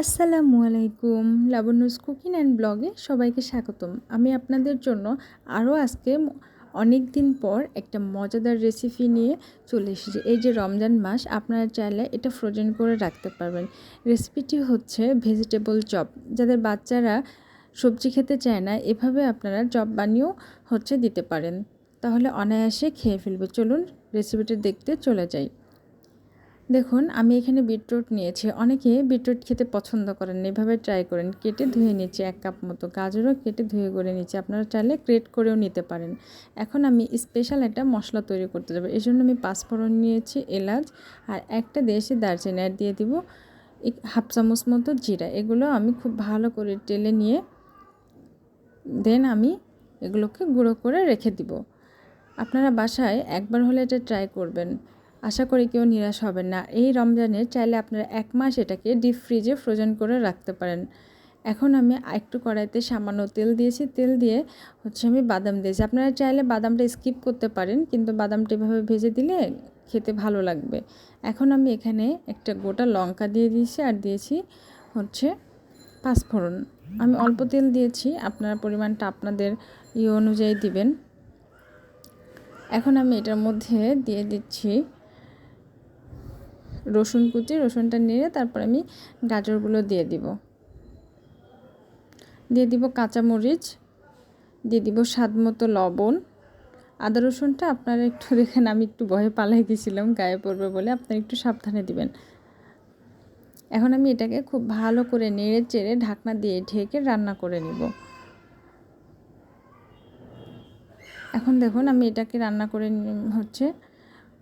আসসালামু আলাইকুম। Labanya's cooking and ব্লগে সবাইকে স্বাগতম। আমি আপনাদের জন্য আরও আজকে অনেক দিন পর একটা মজাদার রেসিপি নিয়ে চলে এসেছি। এই যে রমজান মাস, আপনারা চাইলে এটা ফ্রোজেন করে রাখতে পারবেন। রেসিপিটি হচ্ছে ভেজিটেবল চপ যাদের বাচ্চারা সবজি খেতে চায় না, এভাবে আপনারা চপ বানিয়েও হচ্ছে দিতে পারেন। তাহলে অনায়াসে খেয়ে ফেলবে। চলুন রেসিপিটা দেখতে চলে যাই। দেখুন, আমি এখানে বিটরুট নিয়েছি। অনেকে বিটরুট খেতে পছন্দ করেন এভাবে ট্রাই করেন। কেটে ধুয়ে নিচ্ছি এক কাপ মতো। গাজরও কেটে ধুয়ে করে নিচ্ছি। আপনারা চাইলে ক্রেট করেও নিতে পারেন। এখন আমি স্পেশাল একটা মশলা তৈরি করতে যাব। এই জন্য আমি পাঁচফোড়ন নিয়েছি, এলাচ আর একটা দেশি দারচিনি আর দিয়ে দিব। হাফ চামচ মতো জিরা। এগুলো আমি খুব ভালো করে টেলে নিয়ে দেন আমি এগুলোকে গুঁড়ো করে রেখে দিব। আপনারা বাসায় একবার হলে এটা ট্রাই করবেন। আশা করি কেউ নিরাশ হবেন না। এই রমজানে চাইলে আপনারা এক মাস এটাকে ডিপ ফ্রিজে ফ্রোজেন করে রাখতে পারেন। এখন আমি একটু কড়াইতে সামান্য তেল দিয়েছি। তেল দিয়ে হচ্ছে আমি বাদাম দিয়েছি। আপনারা চাইলে বাদামটা স্কিপ করতে পারেন, কিন্তু বাদামটা এভাবে ভেজে দিলে খেতে ভালো লাগবে। এখন আমি এখানে একটা গোটা লঙ্কা দিয়ে দিয়েছি আর দিয়েছি হচ্ছে পাঁচফোড়ন। আমি অল্প তেল দিয়েছি, আপনারা পরিমাণটা আপনাদের ইয়ে অনুযায়ী দিবেন। এখন আমি এটার মধ্যে দিয়ে দিচ্ছি রসুন কুচি, রসুনটা নিয়ে তারপর আমি গাজরগুলো দিয়ে দিব। দিয়ে দিব কাঁচামরিচ, দিয়ে দিব স্বাদ মতো লবণ। আদা রসুনটা আপনারা একটু দেখেন, আমি একটু ভয়ে পালাই গেছিলাম, গায়ে পড়বে বলে, আপনারা একটু সাবধানে দিবেন। এখন আমি এটাকে খুব ভালো করে নেড়ে চেড়ে ঢাকনা দিয়ে ঢেকে রান্না করে নিব। এখন দেখুন, আমি এটাকে রান্না করে হচ্ছে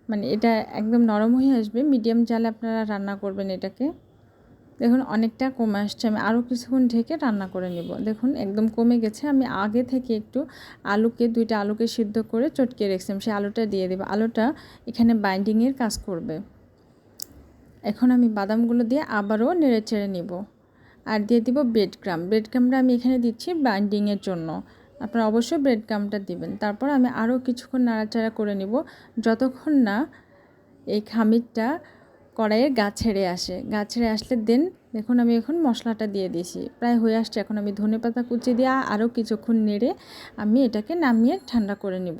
মানে এটা একদম নরম হয়ে আসবে মিডিয়াম জালে আপনারা রান্না করবেন এটাকে। দেখুন অনেকটা কমে আসছে, আমি আরও কিছুক্ষণ ঢেকে রান্না করে নেব। দেখুন একদম কমে গেছে, আমি আগে থেকে একটু আলুকে, দুইটা আলুকে সিদ্ধ করে চটকে রেখেছিলাম, সেই আলুটা দিয়ে দেবো। আলুটা এখানে বাইন্ডিংয়ের কাজ করবে। এখন আমি বাদামগুলো দিয়ে আবারও নেড়ে চেড়ে নেব। আর দিয়ে দিব ব্রেড ক্রাম ব্রেড ক্রামটা আমি এখানে দিচ্ছি বাইন্ডিংয়ের জন্য। আপনারা অবশ্যই ব্রেড ক্রামটা দিবেন। তারপর আমি আরও কিছুক্ষণ নাড়াচাড়া করে নিব। যতক্ষণ না এই খামিরটা কড়াইয়ের গা ছেড়ে আসে। গা ছেড়ে আসলে দেন দেখুন আমি এখন মশলাটা দিয়ে দিয়েছি। প্রায় হয়ে আসছে। এখন আমি ধনে পাতা কুচি দিয়ে আরও কিছুক্ষণ নেড়ে আমি এটাকে নামিয়ে ঠান্ডা করে নিব।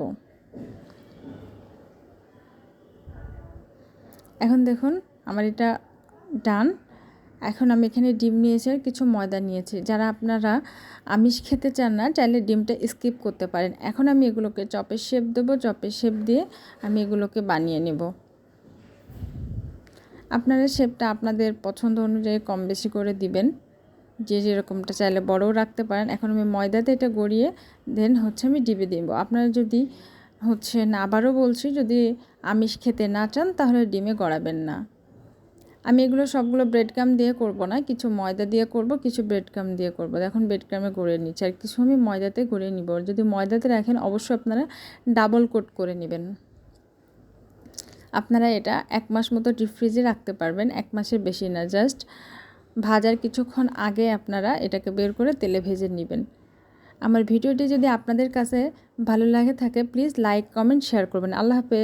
এখন দেখুন আমার এটা ডান এখন আমি এখানে ডিম নিয়েছি আর কিছু ময়দা নিয়েছি। যারা আপনারা আমিষ খেতে চান না, চাইলে ডিমটা স্কিপ করতে পারেন। এখন আমি এগুলোকে চপের শেপ দেবো। চপের শেপ দিয়ে আমি এগুলোকে বানিয়ে নেব। আপনারা শেপটা আপনাদের পছন্দ অনুযায়ী কম বেশি করে দিবেন। যে যেরকমটা চাইলে বড়ও রাখতে পারেন। এখন আমি ময়দাতে এটা গড়িয়ে দেন হচ্ছে আমি ডিবে দিব। আপনারা যদি হচ্ছে না, আবারও বলছি, যদি আমিষ খেতে না চান, তাহলে ডিমে গড়াবেন না। আমি এগুলো সবগুলো ব্রেড কাম দিয়ে করব না, কিছু ময়দা দিয়ে করব, কিছু ব্রেড কাম দিয়ে করব। এখন ব্রেড কামে গড়িয়ে নিচ্ছি। আর কিছু আমি ময়দাতে গড়িয়ে নিব। যদি ময়দাতে রাখেন, অবশ্যই আপনারা ডাবল কোট করে নেবেন। আপনারা এটা এক মাস মতো ডিপ ফ্রিজে রাখতে পারবেন, এক মাসের বেশি না। জাস্ট ভাজার কিছুক্ষণ আগে আপনারা এটাকে বের করে তেলে ভেজে নেবেন। আমার ভিডিওটি যদি আপনাদের কাছে ভালো লাগে থাকে প্লিজ লাইক কমেন্ট শেয়ার করবেন। আল্লাহ হাফেজ।